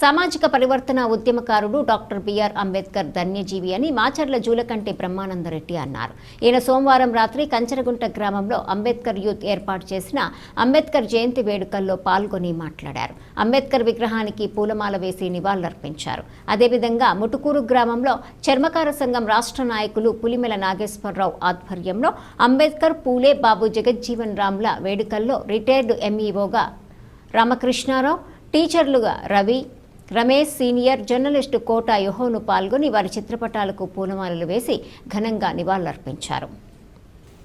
సామాజిక పరివర్తన ఉద్యమకారుడు డాక్టర్ బిఆర్ అంబేద్కర్ ధన్యజీవి అని మాచర్ల జూలకంటి బ్రహ్మానందరెడ్డి అన్నారు. ఈయన సోమవారం రాత్రి కంచరగుంట గ్రామంలో అంబేద్కర్ యూత్ ఏర్పాటు చేసిన అంబేద్కర్ జయంతి వేడుకల్లో పాల్గొని మాట్లాడారు. అంబేద్కర్ విగ్రహానికి పూలమాల వేసి నివాళులర్పించారు. అదేవిధంగా ముటుకూరు గ్రామంలో చర్మకార సంఘం రాష్ట్ర నాయకులు పులిమెల నాగేశ్వరరావు ఆధ్వర్యంలో అంబేద్కర్ పూలే బాబు జగజ్జీవన్ రామ్ల వేడుకల్లో రిటైర్డ్ ఎంఈఓగా రామకృష్ణారావు టీచర్లుగా రవి రమేష్ సీనియర్ జర్నలిస్టు కోట యుహోను పాల్గొని వారి చిత్రపటాలకు పూలమాలలు వేసి ఘనంగా నివాళులర్పించారు.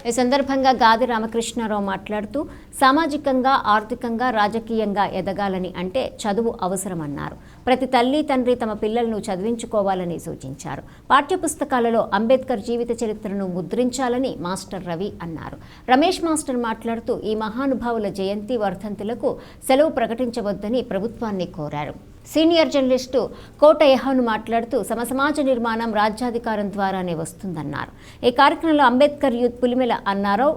ఈ సందర్భంగా గాది రామకృష్ణారావు మాట్లాడుతూ సామాజికంగా ఆర్థికంగా రాజకీయంగా ఎదగాలని అంటే చదువు అవసరమన్నారు. ప్రతి తల్లి తండ్రి తమ పిల్లలను చదివించుకోవాలని సూచించారు. పాఠ్యపుస్తకాలలో అంబేద్కర్ జీవిత చరిత్రను ముద్రించాలని మాస్టర్ రవి అన్నారు. రమేష్ మాస్టర్ మాట్లాడుతూ ఈ మహానుభావుల జయంతి వర్ధంతులకు సెలవు ప్రకటించవద్దని ప్రభుత్వాన్ని కోరారు. సీనియర్ జర్నలిస్టు కోట యహాను మాట్లాడుతూ సమ సమాజ నిర్మాణం రాజ్యాధికారం ద్వారానే వస్తుందన్నారు. ఈ కార్యక్రమంలో అంబేద్కర్ యూత్ పులిమెల అన్నారావు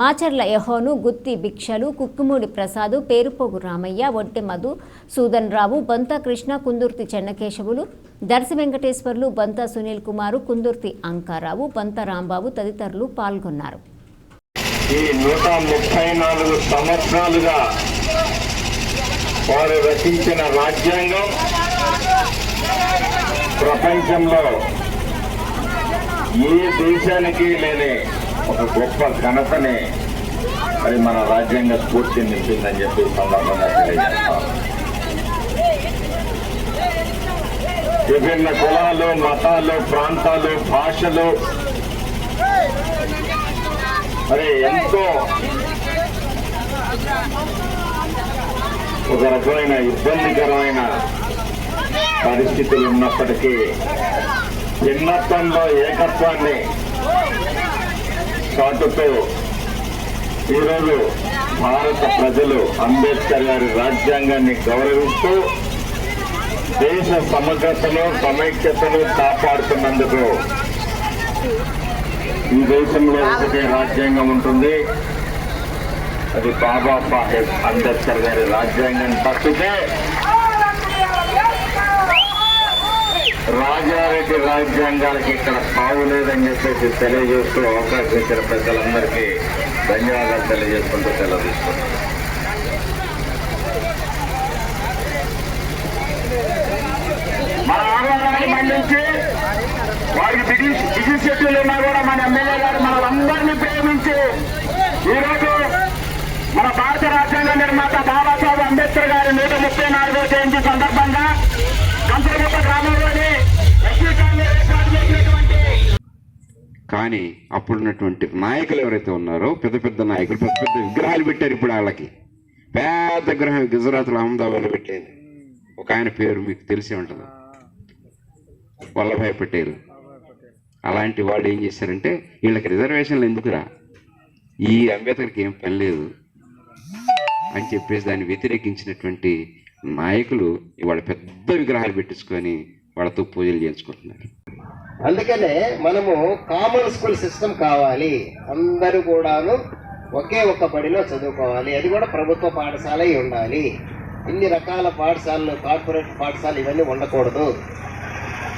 మాచర్ల యహోను గుత్తి భిక్షలు కుక్కుమూడి ప్రసాదు పేరుపోగు రామయ్య ఒట్టె మధు సూదన్ రావు బొంత కృష్ణ కుందుర్తి చెన్నకేశవులు దర్శి వెంకటేశ్వర్లు బొంత సునీల్ కుమారు కుందుర్తి అంకారావు బొంత రాంబాబు తదితరులు పాల్గొన్నారు. ఈ నూట ముప్పై నాలుగు సంవత్సరాలుగా వారు రచించిన రాజ్యాంగం ప్రపంచంలో ఏ దేశానికి లేని ఒక గొప్ప ఘనతని అది మన రాజ్యాంగ స్ఫూర్తిని నింపిందని చెప్పి సందర్భంగా తెలియజేస్తాం. విభిన్న కులాలు మతాలు ప్రాంతాలు భాషలు మరి ఎంతో ఒక రకమైన ఇబ్బందికరమైన పరిస్థితులు ఉన్నప్పటికీ భిన్నత్వంలో ఏకత్వాన్ని చాటుతూ ఈరోజు భారత ప్రజలు అంబేద్కర్ గారి రాజ్యాంగాన్ని గౌరవిస్తూ దేశ సమగ్రతను సమైక్యతను కాపాడుతున్నందుకు ఈ దేశంలో ఒకటే రాజ్యాంగం ఉంటుంది. అది బాబా సాహెబ్ అంబేద్కర్ గారి రాజ్యాంగం తప్పితే రాజారెడ్డి రాజ్యాంగాలకి ఇక్కడ సాగు లేదని చెప్పేసి తెలియజేస్తూ అవకాశం ఇచ్చిన పెద్దలందరికీ ధన్యవాదాలు తెలియజేసుకుంటూ సెలవు తీసుకుంటాం మన ఆందోళనకి మళ్ళించి వారికి బిజీ బిజీ షెడ్యూల్ ఉన్నా కూడా మన ఎమ్మెల్యే గారు మనందరినీ ప్రేమించి ఈరోజు మాత బాబాసాహెబ్ అంబేద్కర్ గారి నూట ముప్పై నాలుగో జయంతి సందర్భంగా కంచరగుట్ట గ్రామంలోని కానీ అప్పుడున్నటువంటి నాయకులు ఎవరైతే ఉన్నారో పెద్ద పెద్ద నాయకులు పెద్ద పెద్ద విగ్రహాలు పెట్టారు ఇప్పుడు వాళ్ళకి. పెద్ద విగ్రహం గుజరాత్లో అహ్మదాబాద్లో పెట్టేది ఒక ఆయన పేరు మీకు తెలిసే ఉంటుంది. వల్లభాయ్ పటేల్. అలాంటి వాళ్ళు ఏం చేశారంటే వీళ్ళకి రిజర్వేషన్లు ఎందుకురా? ఈ అంబేద్కర్కి ఏం పని లేదు. అని చెప్పేసి దాన్ని వ్యతిరేకించినటువంటి నాయకులు ఇవాళ పెద్ద విగ్రహాలు పెట్టించుకొని వాళ్ళతో పూజలు చేయించుకుంటున్నారు. అందుకనే మనము కామన్ స్కూల్ సిస్టమ్ కావాలి. అందరూ కూడాను ఒకే ఒక్క బడిలో చదువుకోవాలి. అది కూడా ప్రభుత్వ పాఠశాల ఉండాలి. ఇన్ని రకాల పాఠశాలలు కార్పొరేట్ పాఠశాలలు ఇవన్నీ ఉండకూడదు.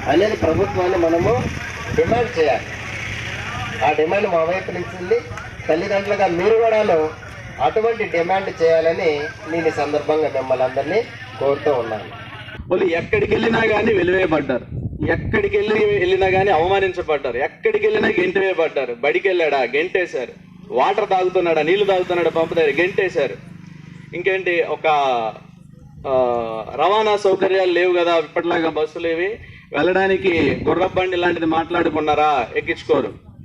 అనేది ప్రభుత్వాన్ని మనము డిమాండ్ చేయాలి. ఆ డిమాండ్ మా వైపు నుంచి తల్లిదండ్రులుగా మీరు కూడాను అటువంటి డిమాండ్ చేయాలని నేను ఈ సందర్భంగా మిమ్మల్ని అందరినీ కోరుతూ ఉన్నాను. వాళ్ళు ఎక్కడికి వెళ్ళినా కానీ వెలివేయబడ్డారు. ఎక్కడికి వెళ్ళి వెళ్ళినా కానీ అవమానించబడ్డారు. ఎక్కడికి వెళ్ళినా గెంటి వేయబడ్డారు బడికి వెళ్ళాడా? గెంటేశారు. వాటర్ తాగుతున్నాడా? నీళ్ళు తాగుతున్నాడా? పంపుతారు గెంటేశారు. ఇంకేంటి? ఒక రవాణా సౌకర్యాలు లేవు కదా ఇప్పటిలాగా బస్సులు ఇవి. వెళ్ళడానికి గుర్రబండి లాంటిది మాట్లాడుకున్నారా? ఎక్కించుకోరు.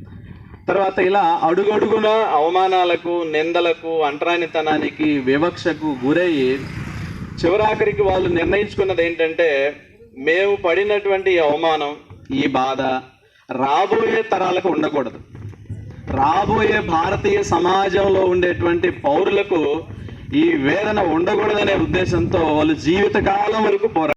తర్వాత ఇలా అడుగడుగున అవమానాలకు నిందలకు అంటరానితనానికి వివక్షకు గురయ్యి చివరాఖరికి వాళ్ళు నిర్ణయించుకున్నది ఏంటంటే మేము పడినటువంటి ఈ అవమానం ఈ బాధ రాబోయే తరాలకు ఉండకూడదు. రాబోయే భారతీయ సమాజంలో ఉండేటువంటి పౌరులకు ఈ వేదన ఉండకూడదనే ఉద్దేశంతో వాళ్ళు జీవితకాలం వరకు పోరాడారు.